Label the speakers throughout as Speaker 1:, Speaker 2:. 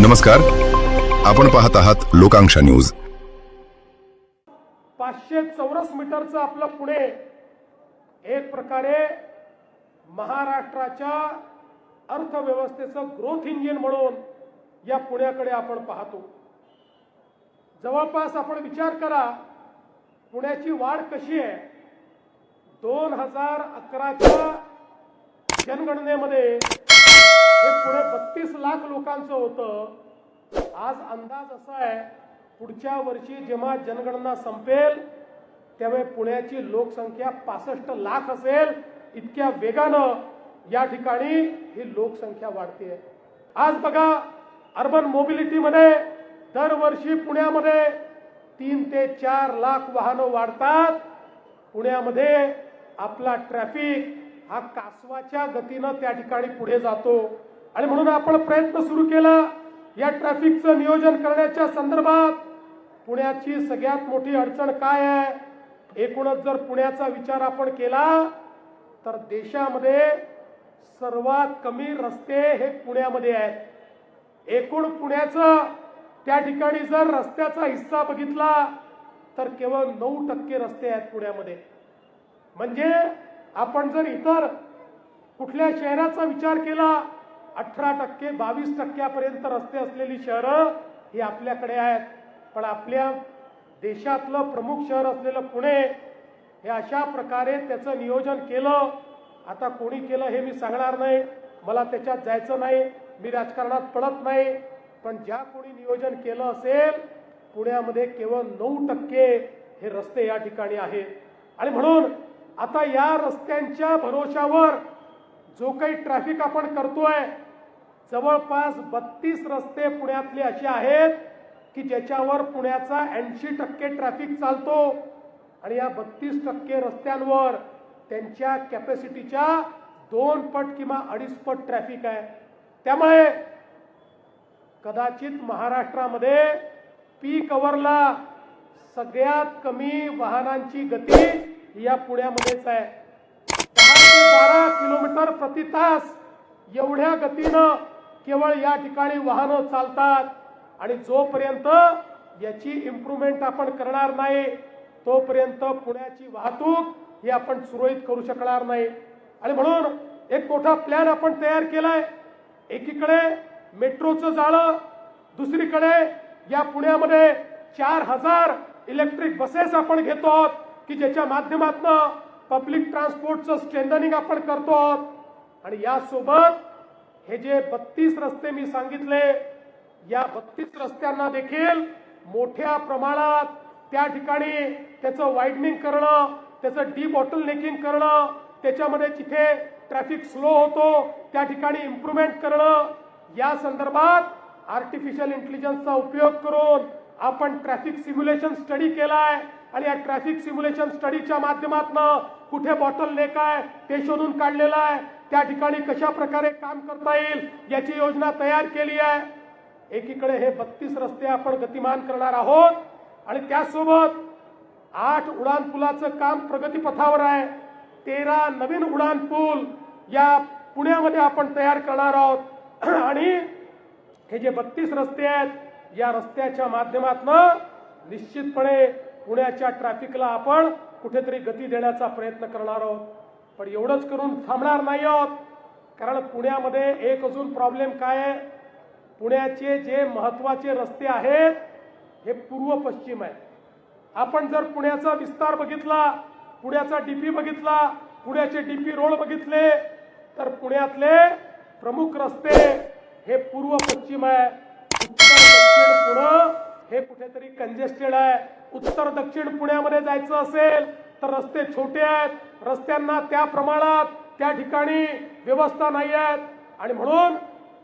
Speaker 1: नमस्कार. आपण पाहत आहात लोकांक्षा न्यूज.
Speaker 2: पाचशे चौरस मीटरचं आपलं पुणे. एक प्रकारे महाराष्ट्राच्या अर्थव्यवस्थेचं ग्रोथ इंजिन म्हणून या पुण्याकडे आपण पाहतो. जवळपास आपण विचार करा पुण्याची वाढ कशी आहे? दोन हजार अकराच्या जनगणनेमध्ये हे पुढे बत्तीस लाख लोकांचं होतं. आज अंदाज असा आहे पुढच्या वर्षी जेव्हा जनगणना संपेल त्यामुळे पुण्याची लोकसंख्या पासष्ट लाख असेल. इतक्या वेगानं या ठिकाणी ही लोकसंख्या वाढते आज बघा अर्बन मोबिलिटीमध्ये दरवर्षी पुण्यामध्ये तीन ते चार लाख वाहनं वाढतात. पुण्यामध्ये आपला ट्रॅफिक हा कासवाच्या गतीनं त्या ठिकाणी पुढे जातो. आणि म्हणून आपण प्रयत्न सुरू केला या ट्रॅफिकचं नियोजन करण्याच्या संदर्भात. पुण्याची सगळ्यात मोठी अडचण काय आहे? एकूणच जर पुण्याचा विचार आपण केला तर देशामध्ये सर्वात कमी रस्ते हे पुण्यामध्ये आहेत. एकूण पुण्याचं त्या ठिकाणी जर रस्त्याचा हिस्सा बघितला तर केवळ नऊ टक्के रस्ते आहेत पुण्यामध्ये. म्हणजे आपण जर इतर कुठल्या शहराचा विचार केला अठरा टक्के बावीस टक्क्यापर्यंत रस्ते असलेली शहरं ही आपल्याकडे आहेत. पण आपल्या देशातलं प्रमुख शहर असलेलं पुणे हे अशा प्रकारे त्याचं नियोजन केलं. आता कोणी केलं हे मी सांगणार नाही. मला त्याच्यात जायचं नाही. मी राजकारणात पडत नाही. पण ज्या कोणी नियोजन केलं असेल पुण्यामध्ये केवळ नऊ टक्के हे रस्ते या ठिकाणी आहेत. आणि म्हणून आता या रस्त्यांच्या भरोशावर जो काही ट्रॅफिक आपण करतोय जवळपास बत्तीस रस्ते पुण्यातले असे आहेत की ज्याच्यावर पुण्याचा ऐंशी टक्के ट्रॅफिक चालतो. आणि या बत्तीस टक्के रस्त्यांवर त्यांच्या कॅपॅसिटीच्या दोन पट किंवा अडीच पट ट्रॅफिक आहे. त्यामुळे कदाचित महाराष्ट्रामध्ये पीक अवरला सगळ्यात कमी वाहनांची गती या पुण्यामध्येच आहे. दहा ते बारा किलोमीटर प्रति तास एवढ्या गतीनं केवळ या ठिकाणी वाहनं चालतात आणि जोपर्यंत याची इम्प्रूव्हमेंट आपण करणार नाही तोपर्यंत पुण्याची वाहतूक ही आपण सुरळीत करू शकणार नाही. आणि म्हणून एक मोठा प्लॅन आपण तयार केलाय. एकीकडे मेट्रोचं जाळं दुसरीकडे या पुण्यामध्ये चार हजार इलेक्ट्रिक बसेस आपण घेतो आहोत की ज्याच्या माध्यमातून पब्लिक ट्रान्सपोर्टचं स्ट्रेंथनिंग आपण करतो आहोत. आणि यासोबत हे जे बत्तीस रस्ते मी सांगितले या बत्तीस रस्त्यांना देखील मोठ्या प्रमाणात त्या ठिकाणी त्याचं वाईडनिंग करणं त्याचं डी बॉटल नेकिंग करणं त्याच्यामध्ये जिथे ट्रॅफिक स्लो होतो त्या ठिकाणी इम्प्रूव्हमेंट करणं या संदर्भात आर्टिफिशियल इंटेलिजन्सचा उपयोग करून आपण ट्रॅफिक सिम्युलेशन स्टडी केलाय आणि या ट्रॅफिक सिम्युलेशन स्टडीच्या माध्यमातून कुठे बॉटल नेक आहे ते शोधून काढलेलं आहे. त्या ठिकाणी कशा प्रकारे काम करता येईल याची योजना तयार केली आहे. एकीकडे हे बत्तीस रस्ते आपण गतिमान करणार आहोत आणि त्यासोबत आठ उडान पुलाचं काम प्रगतीपथावर आहे. तेरा नवीन उडान पूल या पुण्यामध्ये आपण तयार करणार आहोत. आणि हे जे बत्तीस रस्ते आहेत या रस्त्याच्या माध्यमातून निश्चितपणे पुण्याच्या ट्रॅफिकला आपण कुठेतरी गती देण्याचा प्रयत्न करणार आहोत. पण एवढंच करून थांबणार नाही आहोत कारण पुण्यामध्ये एक अजून प्रॉब्लेम काय आहे? पुण्याचे जे महत्त्वाचे रस्ते आहेत हे पूर्व पश्चिम आहे. आपण जर पुण्याचा विस्तार बघितला पुण्याचा डीपी बघितला पुण्याचे डीपी रोड बघितले तर पुण्यातले प्रमुख रस्ते हे पूर्व पश्चिम आहे. उत्तर दक्षिण पुणे हे कुठेतरी कंजेस्टेड आहे. उत्तर दक्षिण पुण्यामध्ये जायचं असेल तर रस्ते छोटे आहेत. रस्त्यांना त्या प्रमाणात त्या ठिकाणी व्यवस्था नाही आहेत. आणि म्हणून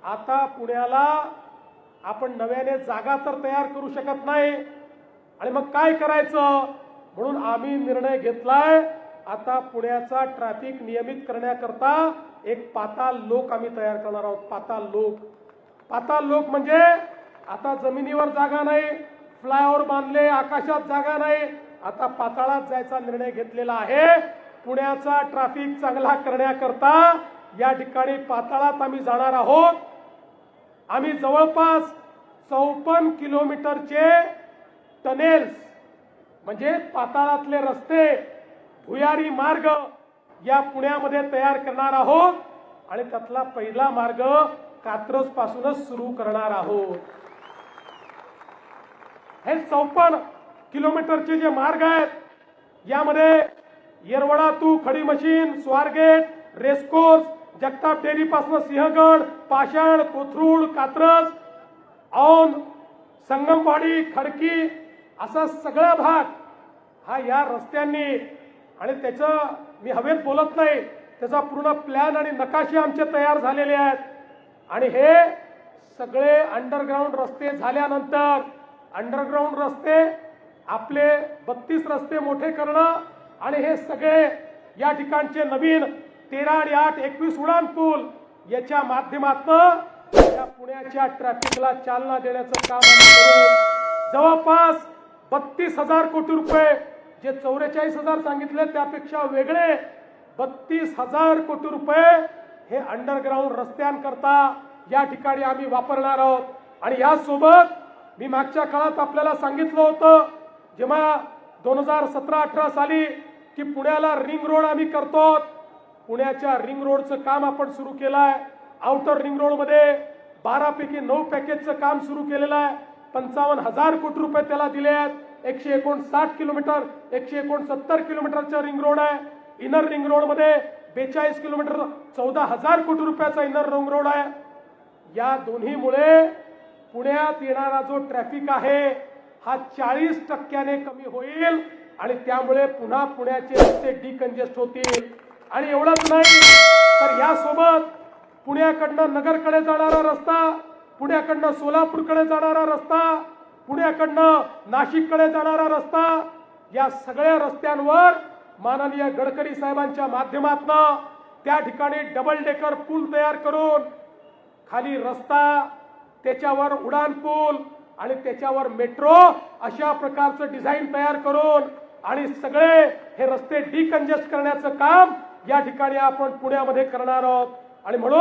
Speaker 2: आता पुण्याला आपण नव्याने जागा तर तयार करू शकत नाही. आणि मग काय करायचं? म्हणून आम्ही निर्णय घेतलाय. आता पुण्याचा ट्रॅफिक नियमित करण्याकरता एक पाताल लोक आम्ही तयार करणार आहोत. पाताल लोक. पाताल लोक म्हणजे आता जमिनीवर जागा नाही फ्लायओव्हर बांधले आकाशात जागा नाही. आता पाताळात जायचा निर्णय घेतलेला आहे. पुण्याचा ट्रॅफिक चांगला करण्याकरता या ठिकाणी पाताळात आम्ही जाणार आहोत. आम्ही जवळपास चौपन्न किलोमीटरचे टनेल्स म्हणजे पाताळातले रस्ते भुयारी मार्ग या पुण्यामध्ये तयार करणार आहोत. आणि त्यातला पहिला मार्ग कात्रज पासूनच सुरू करणार आहोत. हे चौपन्न किलोमीटरचे जे मार्ग आहेत यामध्ये येरवडा तू खडी मशीन स्वारगेट रेसकोर्स जगताप डेअरीपासून सिंहगड पाषाण कोथरूड कात्रज औन संगमवाडी खडकी असा सगळा भाग हा या रस्त्यांनी. आणि त्याचं मी हवेत बोलत नाही त्याचा पूर्ण प्लॅन आणि नकाशे आमचे तयार झालेले आहेत. आणि हे सगळे अंडरग्राऊंड रस्ते झाल्यानंतर अंडरग्राऊंड रस्ते आपले बत्तीस रस्ते मोठे करणं आणि हे सगळे या ठिकाणचे नवीन तेरा आणि आठ एकवीस उडान पूल याच्या माध्यमातून या पुण्याच्या ट्रॅफिकला चालना देण्याचं काम जवळपास बत्तीस हजार कोटी रुपये जे चौवेचाळीस हजार सांगितले त्यापेक्षा वेगळे बत्तीस हजार कोटी रुपये हे अंडरग्राऊंड रस्त्यांकरता या ठिकाणी आम्ही वापरणार आहोत. आणि यासोबत मी मागच्या काळात आपल्याला सांगितलं होतं जेव्हा दोन हजार सतरा अठरा साली की पुण्याला रिंग रोड आम्ही करतो पुण्याच्या रिंग रोडचं काम आपण सुरू केलं आहे आउटर रिंग रोडमध्ये बारापैकी नऊ पॅकेजचं काम सुरू केलेलं आहे. पंचावन्न हजार कोटी रुपये त्याला दिले आहेत. एकशे एकोणसाठ किलोमीटर एकशे एकोणसत्तर किलोमीटरचं रिंग रोड आहे. इनर रिंग रोडमध्ये बेचाळीस किलोमीटर चौदा हजार कोटी रुपयाचा इनर रिंग रोड आहे. या दोन्हीमुळे पुण्यात येणारा जो ट्रॅफिक आहे हा चाळीस टक्क्याने कमी होईल आणि त्यामुळे पुन्हा पुण्याचे रस्ते डिकंजेस्ट होतील. आणि एवढंच नाही तर यासोबत पुण्याकडनं नगरकडे जाणारा रस्ता पुण्याकडनं सोलापूरकडे जाणारा रस्ता पुण्याकडनं नाशिककडे जाणारा रस्ता या सगळ्या रस्त्यांवर माननीय गडकरी साहेबांच्या माध्यमातून त्या ठिकाणी डबल डेकर पूल तयार करून खाली रस्ता त्याच्यावर उडान पूल आणि त्याच्यावर मेट्रो अशा प्रकारचं डिझाईन तयार करून आणि सगळे हे रस्ते डिकंजेस्ट करण्याचं काम या ठिकाणी आपण पुण्यामध्ये करणार आहोत. आणि म्हणून